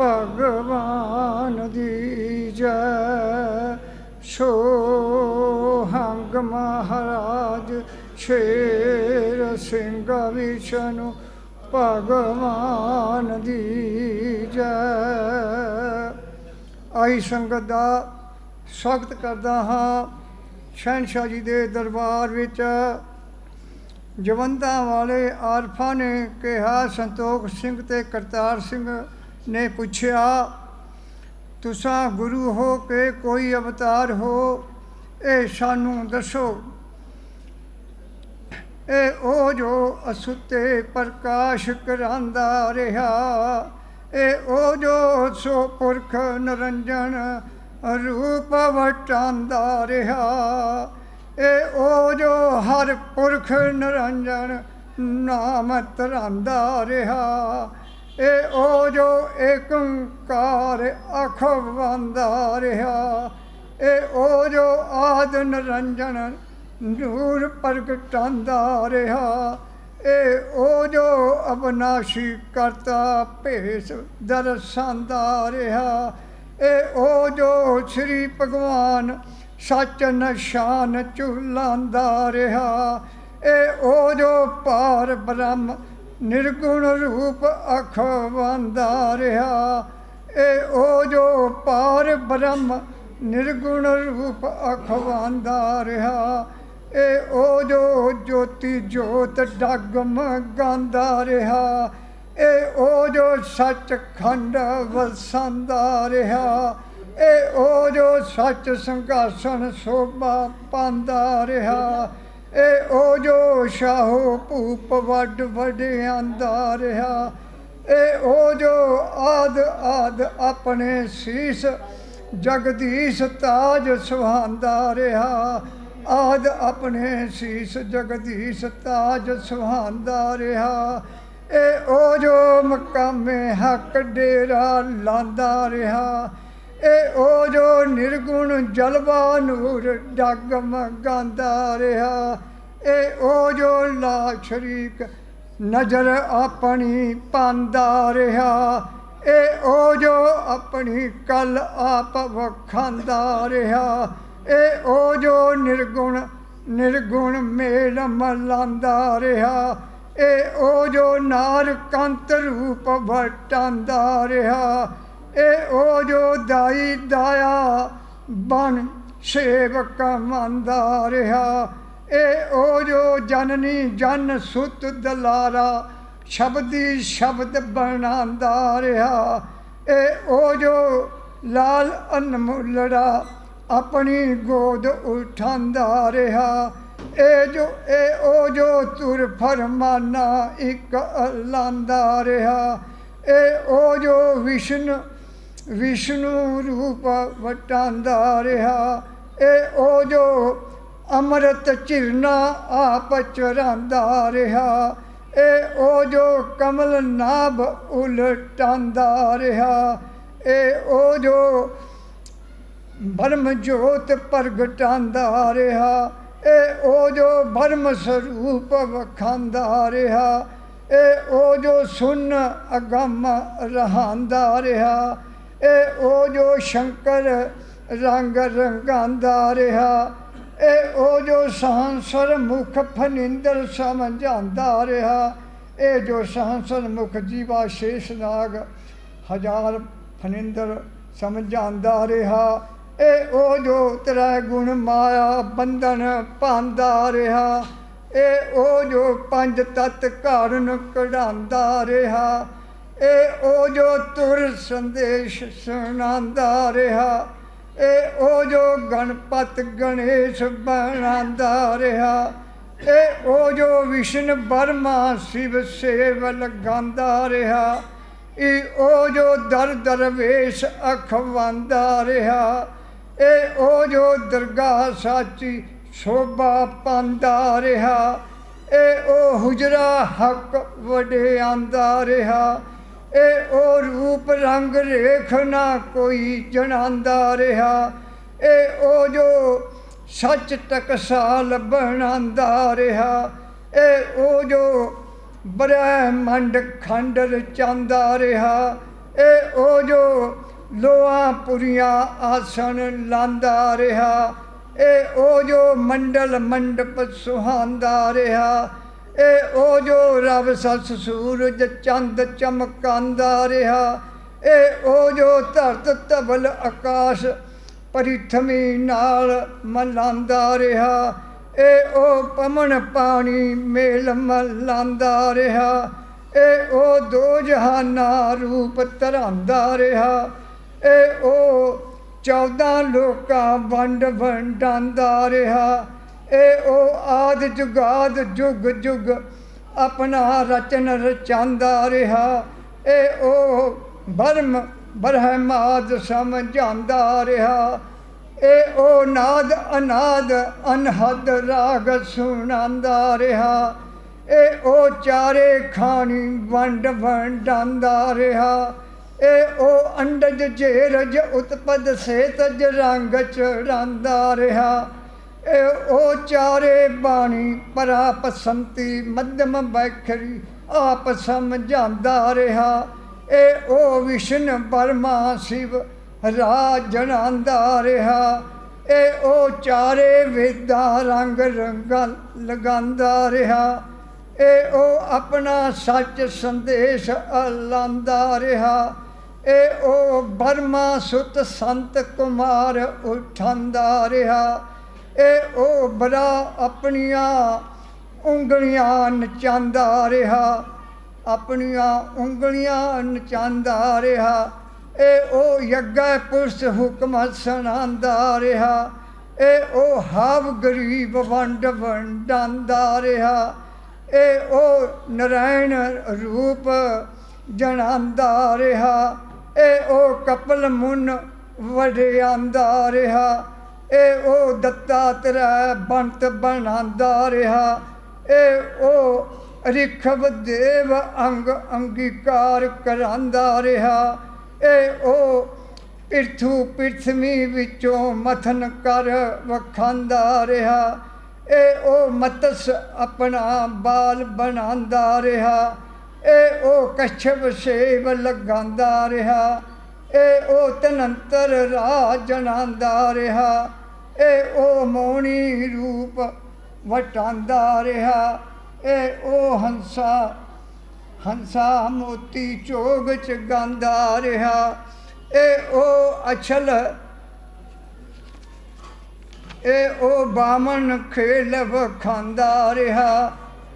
ਭਗਵਾਨ ਦੀ ਜੈ। ਸੋ ਹੰਗ ਮਹਾਰਾਜ, ਸ਼ੇਰ ਸਿੰਘ ਵਿਸ਼ਨੂੰ, ਭਗਵਾਨ ਦੀ ਜੈ। ਆਈ ਸੰਗਤ ਦਾ ਸਵਾਗਤ ਕਰਦਾ ਹਾਂ ਸ਼ਹਿਨਸ਼ਾਹ ਜੀ ਦੇ ਦਰਬਾਰ ਵਿੱਚ। ਜਵੰਦਾਂ ਵਾਲੇ ਆਰਫਾਂ ਨੇ ਕਿਹਾ, ਸੰਤੋਖ ਸਿੰਘ ਤੇ ਕਰਤਾਰ ਸਿੰਘ ਨੇ ਪੁੱਛਿਆ, ਤੁਸਾਂ ਗੁਰੂ ਹੋ ਕੇ ਕੋਈ ਅਵਤਾਰ ਹੋ? ਇਹ ਸਾਨੂੰ ਦੱਸੋ। ਇਹ ਉਹ ਜੋ ਅਸੁੱਤੇ ਪ੍ਰਕਾਸ਼ ਕਰਾਂਦਾ ਰਿਹਾ। ਇਹ ਉਹ ਜੋ ਸੋ ਪੁਰਖ ਨਰੰਜਨ ਰੂਪ ਵਟਾਂਦਾ ਰਿਹਾ। ਇਹ ਉਹ ਜੋ ਹਰ ਪੁਰਖ ਨਰੰਜਨ ਨਾਮ ਤਰਾਂਦਾ ਰਿਹਾ। ਇਹ ਉਹ ਜੋ ਏਕੰਕਾਰ ਅਖਵੰਦਾ ਰਿਹਾ ਇਹ ਉਹ ਜੋ ਆਦ ਨਰੰਜਨ ਨੂਰ ਪ੍ਰਗਟਾਂਦਾ ਰਿਹਾ ਇਹ ਉਹ ਜੋ ਅਬਨਾਸ਼ੀ ਕਰਤਾ ਭੇਸ ਦਰਸਾਂਦਾ ਰਿਹਾ ਇਹ ਉਹ ਜੋ ਸ੍ਰੀ ਭਗਵਾਨ ਸੱਚ ਨਿਸ਼ਾਨ ਚੁਲਾਂਦਾ ਰਿਹਾ ਇਹ ਉਹ ਜੋ ਪਾਰ ਬ੍ਰਹਮ ਨਿਰਗੁਣ ਰੂਪ ਅਖਵੰਦਾ ਰਿਹਾ। ਇਹ ਉਹ ਜੋ ਪਾਰ ਬ੍ਰਹਮ ਨਿਰਗੁਣ ਰੂਪ ਅਖਵਾਂਦਾ ਰਿਹਾ। ਏ ਉਹ ਜੋ ਜੋਤੀ ਜੋਤ ਡਗਮ ਗਾਂਦਾ ਰਿਹਾ। ਏ ਉਹ ਜੋ ਸੱਚਖੰਡ ਵਸਾਂਦਾ ਰਿਹਾ। ਏ ਉਹ ਜੋ ਸੱਚ ਸੰਘਾਸਣ ਸੋਭਾ ਪਾਂਦਾ ਰਿਹਾ। ਇਹ ਉਹ ਜੋ ਸ਼ਾਹੋ ਭੂਪ ਵੱਡ ਵਡਿਆਂਦਾ ਰਿਹਾ, ਏ ਉਹ ਜੋ ਆਦ ਆਦ ਆਪਣੇ ਸੀਸ ਜਗਦੀਸ਼ ਤਾਜ ਸੁਹਾਂਦਾ ਰਿਹਾ, ਆਦ ਆਪਣੇ ਸੀਸ ਜਗਦੀਸ਼ ਤਾਜ ਸੁਹਾਂਦਾ ਰਿਹਾ, ਏ ਉਹ ਜੋ ਮਕਾਮੇ ਹੱਕ ਡੇਰਾ ਲਾਂਦਾ ਰਿਹਾ ਇਹ ਉਹ ਜੋ ਨਿਰਗੁਣ ਜਲਵਾ ਨੂਰ ਡਗਮ ਗਾਂਦਾ ਰਿਹਾ ਇਹ ਉਹ ਜੋ ਲਾ ਸ਼ਰੀਕ ਨਜ਼ਰ ਆਪਣੀ ਪਾਂਦਾ ਰਿਹਾ ਇਹ ਉਹ ਜੋ ਆਪਣੀ ਕਲ ਆਪ ਵਖਾਂਦਾ ਰਿਹਾ ਇਹ ਉਹ ਜੋ ਨਿਰਗੁਣ ਨਿਰਗੁਣ ਮੇਲ ਮਲਾਂਦਾ ਰਿਹਾ ਇਹ ਉਹ ਜੋ ਨਾਰ ਕੰਤ ਰੂਪ ਵਟਾਂਦਾ ਰਿਹਾ ਇਹ ਉਹ ਜੋ ਦਾਈ ਦਾਇਆ ਬਨ ਸੇਵਕ ਮੰਦਾ ਰਿਹਾ। ਇਹ ਉਹ ਜੋ ਜਨਨੀ ਜਨ ਸੁਤ ਦਲਾਰਾ ਸ਼ਬਦੀ ਸ਼ਬਦ ਬਣਾਉਂਦਾ ਰਿਹਾ। ਇਹ ਉਹ ਜੋ ਲਾਲ ਅਨਮੁੱਲੜਾ ਆਪਣੀ ਗੋਦ ਉਠਾਉਂਦਾ ਰਿਹਾ। ਇਹ ਜੋ ਇਹ ਉਹ ਜੋ ਤੁਰ ਫਰਮਾਨਾ ਇੱਕ ਲਾਂਦਾ ਰਿਹਾ। ਇਹ ਉਹ ਜੋ ਵਿਸ਼ਨ ਵਿਸ਼ਨੂੰ ਰੂਪ ਵਟਾਂਦਾ ਰਿਹਾ। ਇਹ ਉਹ ਜੋ ਅੰਮ੍ਰਿਤ ਚਿਰਨਾ ਆਪ ਚਰਾਂਦਾ ਰਿਹਾ। ਇਹ ਉਹ ਜੋ ਕਮਲ ਨਾਭ ਉਲਟਾਂਦਾ ਰਿਹਾ। ਇਹ ਉਹ ਜੋ ਬਰਮ ਜੋਤ ਪ੍ਰਗਟਾਂਦਾ ਰਿਹਾ। ਇਹ ਉਹ ਜੋ ਬਰਮ ਸਰੂਪ ਵਖਾਂਦਾ ਰਿਹਾ। ਇਹ ਉਹ ਜੋ ਸੁਨ ਅਗਮ ਰਹਾਂਦਾ ਰਿਹਾ। ਇਹ ਉਹ ਜੋ ਸ਼ੰਕਰ ਰੰਗ ਰੰਗਾਂਦਾ ਰਿਹਾ ਇਹ ਉਹ ਜੋ ਸਾਂਸਰ ਮੁਖ ਫਨਿੰਦਰ ਸਮਝਾਂਦਾ ਰਿਹਾ ਇਹ ਜੋ ਸਾਂਸਰ ਮੁਖ ਜੀਵਾ ਸ਼ੇਸ਼ ਨਾਗ ਹਜ਼ਾਰ ਫਨਿੰਦਰ ਸਮਝਾਂਦਾ ਰਿਹਾ ਇਹ ਉਹ ਜੋ ਤੇਰਾ ਗੁਣ ਮਾਇਆ ਬੰਧਨ ਪਾਂਦਾ ਰਿਹਾ ਇਹ ਉਹ ਜੋ ਪੰਜ ਤਤ ਘਰਨ ਕਢਾਂਦਾ ਰਿਹਾ ਇਹ ਉਹ ਜੋ ਤੁਰ ਸੰਦੇਸ਼ ਸੁਣਾਉਂਦਾ ਰਿਹਾ ਇਹ ਉਹ ਜੋ ਗਣਪਤ ਗਣੇਸ਼ ਬਣਾਉਂਦਾ ਰਿਹਾ ਇਹ ਉਹ ਜੋ ਵਿਸ਼ਨ ਬਰਮਾ ਸ਼ਿਵ ਸੇਵਲ ਗਾਉਂਦਾ ਰਿਹਾ ਇਹ ਉਹ ਜੋ ਦਰ ਦਰਵੇਸ਼ ਅਖਵਾਂਦਾ ਰਿਹਾ ਇਹ ਉਹ ਜੋ ਦਰਗਾਹ ਸਾਚੀ ਸ਼ੋਭਾ ਪਾਂਦਾ ਰਿਹਾ ਇਹ ਉਹ ਹੁਜਰਾ ਹੱਕ ਵਡਿਆਂਦਾ ਰਿਹਾ ਇਹ ਉਹ ਰੂਪ ਰੰਗ ਰੇਖ ਨਾ ਕੋਈ ਜਣਾਂਦਾ ਰਿਹਾ। ਇਹ ਉਹ ਜੋ ਸੱਚ ਟਕਸਾਲ ਬਣਾਂਦਾ ਰਿਹਾ। ਇਹ ਉਹ ਜੋ ਬ੍ਰਹਮੰਡ ਖੰਡ ਰਚਾਂਦਾ ਰਿਹਾ। ਇਹ ਉਹ ਜੋ ਲੋਆ ਪੁਰੀਆਂ ਆਸਣ ਲਾਂਦਾ ਰਿਹਾ। ਇਹ ਉਹ ਜੋ ਮੰਡਲ ਮੰਡਪ ਸੁਹਾਂਦਾ ਰਿਹਾ। ਇਹ ਉਹ ਜੋ ਰਬ ਸੱਸ ਸੂਰਜ ਚੰਦ ਚਮਕਾਂਦਾ ਰਿਹਾ ਇਹ ਉਹ ਜੋ ਧਰਤ ਤਬਲ ਆਕਾਸ਼ ਪਰਿਥਮੀ ਨਾਲ ਮਲਾਂਦਾ ਰਿਹਾ ਇਹ ਉਹ ਪਮਣ ਪਾਣੀ ਮੇਲ ਮਲਾਂਦਾ ਰਿਹਾ ਇਹ ਉਹ ਦੋ ਜਹਾਨਾਂ ਰੂਪ ਧਰਾਂਦਾ ਰਿਹਾ ਇਹ ਉਹ 14 ਲੋਕਾਂ ਵੰਡ ਵੰਡਾਂਦਾ ਰਿਹਾ ਇਹ ਉਹ ਆਦ ਜੁਗਾਦ ਜੁਗ ਜੁਗ ਆਪਣਾ ਰਚਨ ਰਚਾਂਦਾ ਰਿਹਾ। ਇਹ ਉਹ ਬਰਮ ਬਰਹਮਾਦ ਸਮਝਾਂਦਾ ਰਿਹਾ। ਇਹ ਉਹ ਨਾਦ ਅਨਾਦ ਅਨਹਦ ਰਾਗ ਸੁਣਾਂਦਾ ਰਿਹਾ। ਇਹ ਉਹ ਚਾਰੇ ਖਾਣੀ ਵੰਡ ਵੰਡਾਂਦਾ ਰਿਹਾ। ਇਹ ਉਹ ਅੰਡਜ ਜੇਰਜ ਉਤਪਦ ਸੇਤਜ ਰੰਗ ਚੜਾਂਦਾ ਰਿਹਾ। ਉਹ ਚਾਰੇ ਬਾਣੀ ਪਰਾਪਸੰਤੀ ਮੱਧਮ ਬੈਖਰੀ ਆਪ ਸਮਝਾਂਦਾ ਰਿਹਾ। ਇਹ ਉਹ ਵਿਸ਼ਨ ਬਰਮਾ ਸ਼ਿਵ ਰਾਜਣਾਂਦਾ ਰਿਹਾ। ਇਹ ਉਹ ਚਾਰੇ ਵੇਦਾਂ ਰੰਗ ਰੰਗਾਂ ਲਗਾਂਦਾ ਰਿਹਾ। ਇਹ ਉਹ ਆਪਣਾ ਸੱਚ ਸੰਦੇਸ਼ ਲਾਂਦਾ ਰਿਹਾ। ਇਹ ਉਹ ਬਰਮਾ ਸੁਤ ਸੰਤ ਕੁਮਾਰ ਉਠਾਂਦਾ ਰਿਹਾ। ਇਹ ਉਹ ਬੜਾ ਆਪਣੀਆਂ ਉਂਗਲੀਆਂ ਨਚਾਂਦਾ ਰਿਹਾ, ਆਪਣੀਆਂ ਉਂਗਲੀਆਂ ਨਚਾਂਦਾ ਰਿਹਾ। ਇਹ ਉਹ ਯੱਗਾ ਪੁਰਸ਼ ਹੁਕਮ ਸੁਣਾਂਦਾ ਰਿਹਾ। ਇਹ ਉਹ ਹਾਵ ਗਰੀਬ ਵੰਡ ਵੰਡਾਂਦਾ ਰਿਹਾ। ਇਹ ਉਹ ਨਰਾਇਣ ਰੂਪ ਜਣਾਂਦਾ ਰਿਹਾ। ਇਹ ਉਹ ਕਪਲ ਮੁਨ ਵੜਿਆਂਦਾ ਰਿਹਾ। ਇਹ ਉਹ ਦੱਤਾਤਰੈ ਬੰਤ ਬਣਾਉਂਦਾ ਰਿਹਾ। ਇਹ ਉਹ ਰਿਖਵ ਦੇਵ ਅੰਗ ਅੰਗੀਕਾਰ ਕਰਾਂਦਾ ਰਿਹਾ। ਇਹ ਉਹ ਪਿਰਥੂ ਪਿਰਥਮੀ ਵਿੱਚੋਂ ਮਥਨ ਕਰ ਵਖਾਂਦਾ ਰਿਹਾ। ਇਹ ਉਹ ਮਤਸ ਆਪਣਾ ਬਾਲ ਬਣਾਉਂਦਾ ਰਿਹਾ। ਇਹ ਉਹ ਕਛਵ ਸੇਵ ਲਗਾਉਂਦਾ ਰਿਹਾ। ਇਹ ਉਹ ਤਨੰਤਰ ਰਾਜ ਜਣਾਂਦਾ ਰਿਹਾ ਇਹ ਉਹ ਮੋਣੀ ਰੂਪ ਵਟਾਂਦਾ ਰਿਹਾ ਇਹ ਉਹ ਹੰਸਾ ਹੰਸਾ ਮੋਤੀ ਚੋਗ ਚ ਗਾਂਦਾ ਰਿਹਾ ਇਹ ਉਹ ਅਛਲ ਇਹ ਉਹ ਬਾਮਨ ਖੇਲਵ ਖਾਂਦਾ ਰਿਹਾ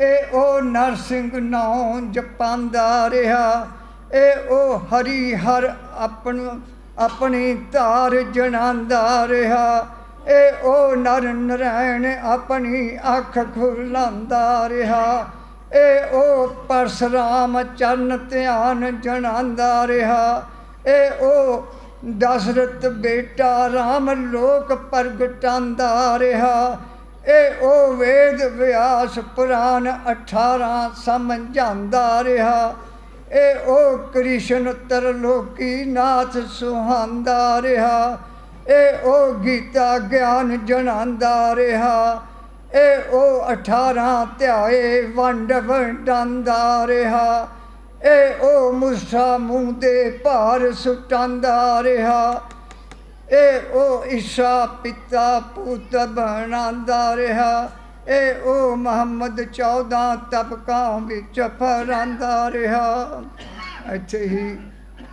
ਇਹ ਉਹ ਨਰਸਿੰਘ ਨਾਉ ਜਪਾਂਦਾ ਰਿਹਾ ਇਹ ਉਹ ਹਰੀ ਹਰ ਆਪਣ ਆਪਣੀ ਧਾਰ ਜਣਾਂਦਾ ਰਿਹਾ। ਇਹ ਉਹ ਨਰ ਨਰੈਣ ਆਪਣੀ ਅੱਖ ਖੁਲਾਂਦਾ ਰਿਹਾ। ਇਹ ਉਹ ਪਰਸਰਾਮ ਚਰਨ ਧਿਆਨ ਜਣਾਂਦਾ ਰਿਹਾ। ਇਹ ਉਹ ਦਸ਼ਰਥ ਬੇਟਾ ਰਾਮ ਲੋਕ ਪ੍ਰਗਟਾਂਦਾ ਰਿਹਾ। ਇਹ ਉਹ ਵੇਦ ਵਿਆਸ ਪੁਰਾਨ 18 ਸਮਝਾਂਦਾ ਰਿਹਾ। ਇਹ ਉਹ ਕ੍ਰਿਸ਼ਨ ਤਰਲੋਕੀ ਨਾਥ ਸੁਹਾਂਦਾ ਰਿਹਾ। ਇਹ ਉਹ ਗੀਤਾ ਗਿਆਨ ਜਣਾਂਦਾ ਰਿਹਾ। ਇਹ ਉਹ 18 ਧਿਆਏ ਵੰਡ ਵੰਡਾਂਦਾ ਰਿਹਾ। ਇਹ ਉਹ ਮੁਸਾ ਮੂੰਹ ਦੇ ਭਾਰ ਸੁਟਾਂਦਾ ਰਿਹਾ। ਇਹ ਉਹ ਈਸ਼ਾ ਪਿਤਾ ਪੁੱਤ ਬਣਾਂਦਾ ਰਿਹਾ। ਇਹ ਉਹ ਮੁਹੰਮਦ 14 ਤਬਕਾਂ ਵਿੱਚ ਫਰਾਂਦਾ ਰਿਹਾ। ਇੱਥੇ ਹੀ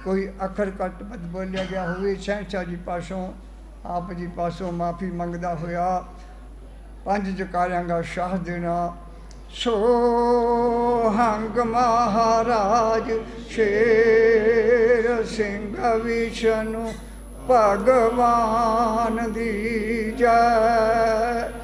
ਕੋਈ ਅੱਖਰ ਕੱਟ ਬਦ ਬੋਲਿਆ ਗਿਆ ਹੋਵੇ, ਸ਼ਹਿਨਸ਼ਾਹ ਜੀ ਪਾਸੋਂ, ਆਪ ਜੀ ਪਾਸੋਂ ਮਾਫੀ ਮੰਗਦਾ ਹੋਇਆ ਪੰਜ ਜਕਾਰਿਆਂ ਦਾ ਸ਼ਾਹ ਦੇਣਾ। ਸੋ ਹੰਗ ਮਹਾਰਾਜ, ਸ਼ੇਰ ਸਿੰਘ ਵਿਸ਼ਨੂੰ ਭਗਵਾਨ ਦੀ ਜੈ।